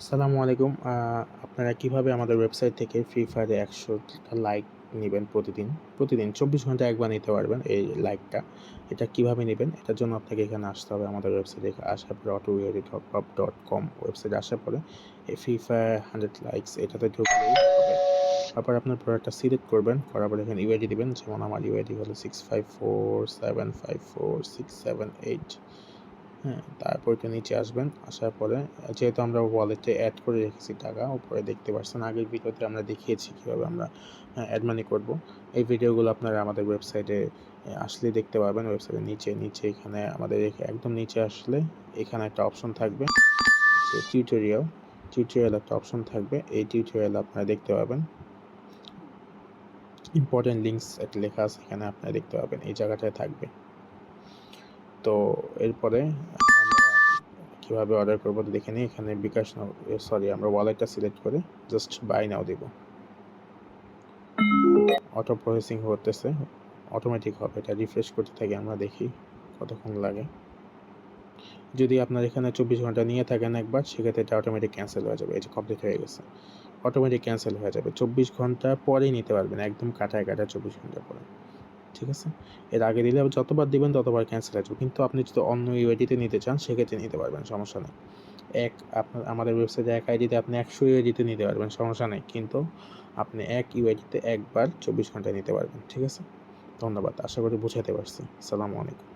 আসসালামু আলাইকুম। আপনারা কীভাবে আমাদের ওয়েবসাইট থেকে ফ্রি ফায়ারে ১০০ টা লাইক নিবেন প্রতিদিন। প্রতিদিন চব্বিশ ঘণ্টা একবার নিতে পারবেন এই লাইকটা। এটা কীভাবে নিবেন? এটার জন্য আপনাকে এখানে আসতে হবে আমাদের ওয়েবসাইটে আসার পরে কম ওয়েবসাইটে আসার পরে এই ফ্রি ফায়ার 100 লাইকস এটাতে ঢুকলেই হবে। তারপর আপনার প্রোডাক্টটা সিলেক্ট করবেন। করার পরে এখানে ইউআইডি দিবেন। যেমন আমার ইউআইডি হলো 6547546788 হ্যাঁ? তারপর একটু নিচে আসবেন। আসার পরে যেহেতু আমরা ওয়ালেটে অ্যাড করে রেখেছি টাকা উপরে দেখতে পাচ্ছেন। আগের ভিডিওতে আমরা দেখিয়েছি কীভাবে আমরা এড মানি করব। এই ভিডিওগুলো আপনারা আমাদের ওয়েবসাইটে আসলে দেখতে পাবেন। ওয়েবসাইটের নিচে, নিচে এখানে আমাদের একদম নিচে আসলে এখানে একটা অপশন থাকবে টিউটোরিয়াল, টিউটোরিয়াল একটা অপশন থাকবে। এই টিউটোরিয়াল আপনারা দেখতে পাবেন। ইম্পোর্টেন্ট লিঙ্কস একটা লেখা আছে এখানে আপনারা দেখতে পাবেন। এই জায়গাটায় থাকবে। তো এরপরে কীভাবে অর্ডার করব দেখে নিই। এখানে বিকাশ নাও সরি আমরা ওয়ালেটটা সিলেক্ট করে জাস্ট বাই নাও দিব। অটো প্রসেসিং হতেছে। অটোমেটিক হবে এটা রিফ্রেশ করতে থাকি আমরা দেখি কতক্ষণ লাগে। যদি আপনার এখানে ২৪ ঘণ্টা নিয়ে থাকেন একবার সেক্ষেত্রে এটা অটোমেটিক ক্যান্সেল হয়ে যাবে। যে কমপ্লিট হয়ে গেছে। অটোমেটিক ক্যান্সেল হয়ে যাবে। ২৪ ঘণ্টা পরেই নিতে পারবেন। একদম কাটায়, কাটায় ২৪ ঘণ্টা পরে। ঠিক আছে? এর আগে দিলে যতবার দিবেন ততবার ক্যান্সেল আসবে কিন্তু আপনি যদি অন্য ইউআইডিতে নিতে চান, সেক্ষেত্রে নিতে পারবেন, সমস্যা নেই। এক, আপনার, আমাদের ওয়েবসাইটে এক আইডিতে আপনি ১০০ ইউআইডিতে নিতে পারবেন, সমস্যা নেই। কিন্তু আপনি এক ইউআইডিতে একবার ২৪ ঘন্টায় নিতে পারবেন। ঠিক আছে? ধন্যবাদ। আশা করি বুঝাতে পারছি। সালামু আলাইকুম।